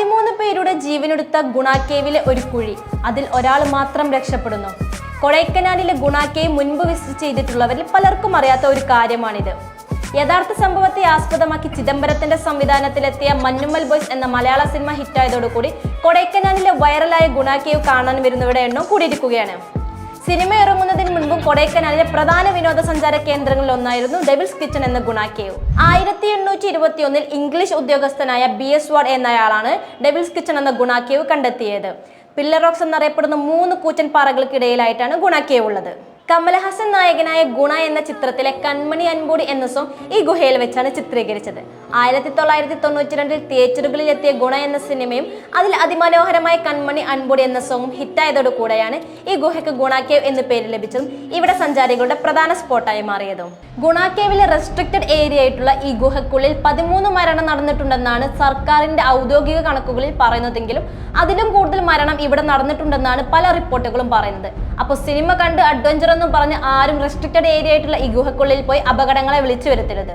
പതിമൂന്ന് പേരുടെ ജീവനെടുത്ത ഗുണാക്കേവിലെ ഒരു കുഴി. അതിൽ ഒരാൾ മാത്രം രക്ഷപ്പെടുന്നു. കൊടൈക്കനാലിലെ ഗുണാക്കേവ് മുൻപ് വിസിറ്റ് ചെയ്തിട്ടുള്ളവരിൽ പലർക്കും അറിയാത്ത ഒരു കാര്യമാണിത്. യഥാർത്ഥ സംഭവത്തെ ആസ്പദമാക്കി ചിദംബരത്തിന്റെ സംവിധാനത്തിലെത്തിയ മഞ്ഞുമ്മൽ ബോയ്സ് എന്ന മലയാള സിനിമ ഹിറ്റായതോടുകൂടി കൊടൈക്കനാലിലെ വൈറലായ ഗുണാക്കേവ് കാണാൻ വരുന്നവരുടെ എണ്ണം കൂടിയിരിക്കുകയാണ്. സിനിമ ഇറങ്ങുന്നതിന് മുൻപും കൊടൈക്കനാലിലെ പ്രധാന വിനോദസഞ്ചാര കേന്ദ്രങ്ങളിൽ ഒന്നായിരുന്നു ഡെവിൾസ് കിച്ചൺ എന്ന ഗുണാക്കേവ് ആയിരത്തി എണ്ണൂറ്റി ഇരുപത്തി ഒന്നിൽ ഇംഗ്ലീഷ് ഉദ്യോഗസ്ഥനായ ബി എസ് വാർഡ് എന്നയാളാണ് ഡെവിൾസ് കിച്ചൺ എന്ന ഗുണാക്കേവ് കണ്ടെത്തിയത്. പില്ലർ റോക്സ് എന്നറിയപ്പെടുന്ന മൂന്ന് കൂച്ചൻ പാറകൾക്കിടയിലായിട്ടാണ് ഗുണാക്കേവ് ഉള്ളത്. കമലഹാസൻ നായകനായ ഗുണ എന്ന ചിത്രത്തിലെ കൺമണി അൻപൂടി എന്ന സോങ് ഈ ഗുഹയിൽ വെച്ചാണ് ചിത്രീകരിച്ചത്. ആയിരത്തി തൊള്ളായിരത്തി തൊണ്ണൂറ്റി രണ്ടിൽ തിയേറ്ററുകളിൽ എത്തിയ ഗുണ എന്ന സിനിമയും അതിൽ അതിമനോഹരമായ കൺമണി അൻപൂടി എന്ന സോങ്ങും ഹിറ്റായതോടു കൂടെയാണ് ഈ ഗുഹയ്ക്ക് ഗുണാക്കേവ് എന്ന് പേര് ലഭിച്ചതും ഇവിടെ സഞ്ചാരികളുടെ പ്രധാന സ്പോട്ടായി മാറിയതും. ഗുണാക്കേവിലെ റെസ്ട്രിക്റ്റഡ് ഏരിയ ആയിട്ടുള്ള ഈ ഗുഹക്കുള്ളിൽ പതിമൂന്ന് മരണം നടന്നിട്ടുണ്ടെന്നാണ് സർക്കാരിന്റെ ഔദ്യോഗിക കണക്കുകളിൽ പറയുന്നതെങ്കിലും അതിലും കൂടുതൽ മരണം ഇവിടെ നടന്നിട്ടുണ്ടെന്നാണ് പല റിപ്പോർട്ടുകളും പറയുന്നത്. അപ്പോൾ സിനിമ കണ്ട് അഡ്വഞ്ചർ എന്നും പറഞ്ഞ് ആരും റെസ്ട്രിക്റ്റഡ് ഏരിയ ആയിട്ടുള്ള ഈ ഗുഹക്കുള്ളിൽ പോയി അപകടങ്ങളെ വിളിച്ചു വരുത്തരുത്.